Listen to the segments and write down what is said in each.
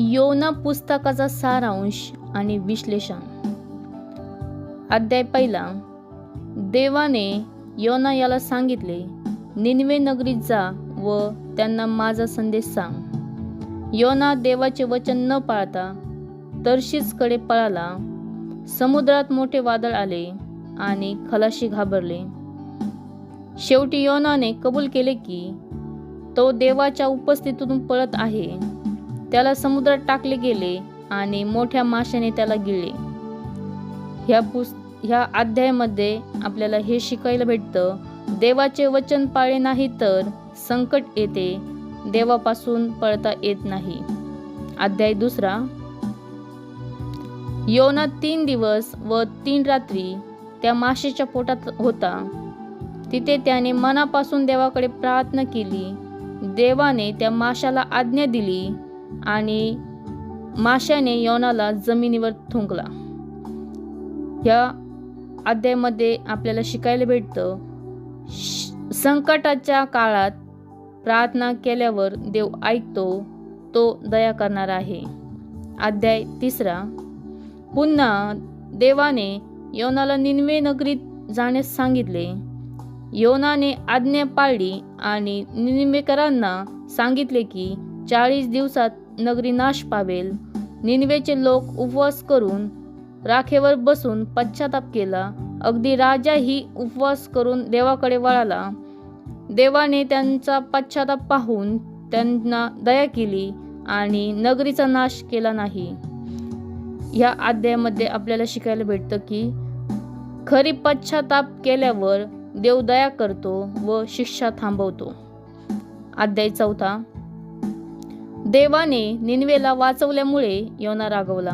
योना पुस्तकाचा सारांश आणि विश्लेषण. अध्याय पहिला. देवाने योना याला सांगितले निन्वे नगरीत जा व त्यांना माझा संदेश सांग. योना देवाचे वचन न पाळता तर्शीसकडे पळाला. समुद्रात मोठे वादळ आले आणि खलाशी घाबरले. शेवटी योनाने कबूल केले की तो देवाच्या उपस्थितीतून पळत आहे. त्याला समुद्रात टाकले गेले आणि मोठ्या माशाने त्याला गिळले. ह्या पुस ह्या अध्यायामध्ये आपल्याला हे शिकायला भेटतं देवाचे वचन पाळे नाही तर संकट येते देवापासून पळता येत नाही. अध्याय दुसरा. योना तीन दिवस व तीन रात्री त्या माशेच्या पोटात होता. तिथे त्याने मनापासून देवाकडे प्रार्थना केली. देवाने त्या माशाला आज्ञा दिली आणि माशाने योनाला जमिनीवर थुंकला. ह्या अध्यायामध्ये आपल्याला शिकायला भेटतं श- संकटाच्या काळात प्रार्थना केल्यावर देव ऐकतो तो दया करणार आहे. अध्याय तिसरा. पुन्हा देवाने योनाला निन्वे नगरीत जाण्यास सांगितले. योनाने आज्ञा पाळली आणि निन्वेकरांना सांगितले की चाळीस दिवसात नगरी नाश पावेल. निनवेचे लोक उपवास करून राखेवर बसून पश्चाताप केला. अगदी राजाही उपवास करून देवाकडे वळाला. देवाने त्यांचा पश्चाताप पाहून त्यांना दया केली आणि नगरीचा नाश केला नाही. ह्या अध्यायामध्ये आपल्याला शिकायला भेटतं की खरी पश्चाताप केल्यावर देव दया करतो व शिक्षा थांबवतो. अध्याय चौथा. देवाने निनवेला वाचवल्यामुळे योना रागवला.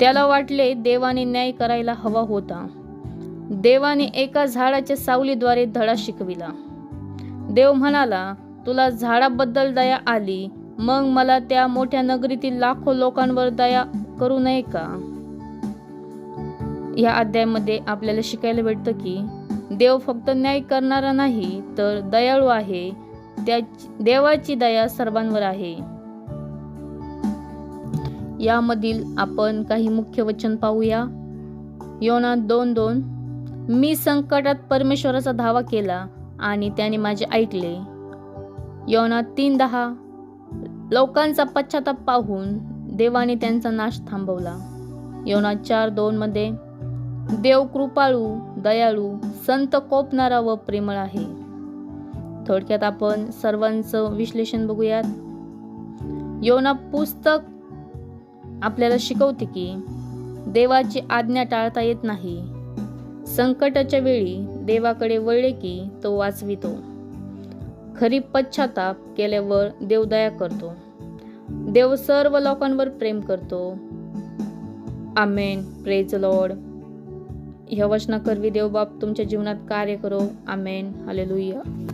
त्याला वाटले देवाने न्याय करायला हवा होता. देवाने एका झाडाच्या सावलीद्वारे धडा शिकविला. देव म्हणाला तुला झाडाबद्दल दया आली मग मला त्या मोठ्या नगरीतील लाखो लोकांवर दया करू नये का? या अध्यायामध्ये आपल्याला शिकायला भेटतं की देव फक्त न्याय करणारा नाही तर दयाळू आहे देवाची दया सर्वांवर आहे. यामधील आपण काही मुख्य वचन पाहूया. योना दोन दोन मी संकटात परमेश्वराचा धावा केला आणि त्याने माझे ऐकले. योना तीन दहा लोकांचा पश्चाताप पाहून देवाने त्यांचा नाश थांबवला. योना चार दोन मध्ये देव कृपाळू दयाळू संत कोपणारा व प्रेमळ आहे. थोडक्यात आपण सर्वांचं विश्लेषण बघूयात. योना पुस्तक आपल्याला शिकवते की देवाची आज्ञा टाळता येत नाही. संकटाच्या वेळी देवाकडे वळले की तो वाचवितो. खरी पश्चाताप केल्यावर देवदया करतो. देव सर्व लोकांवर प्रेम करतो. आमेन. प्रेज लॉर्ड ह्या वचनाकरवी देवबाप तुमच्या जीवनात कार्य करो. आमेन. हालेलुया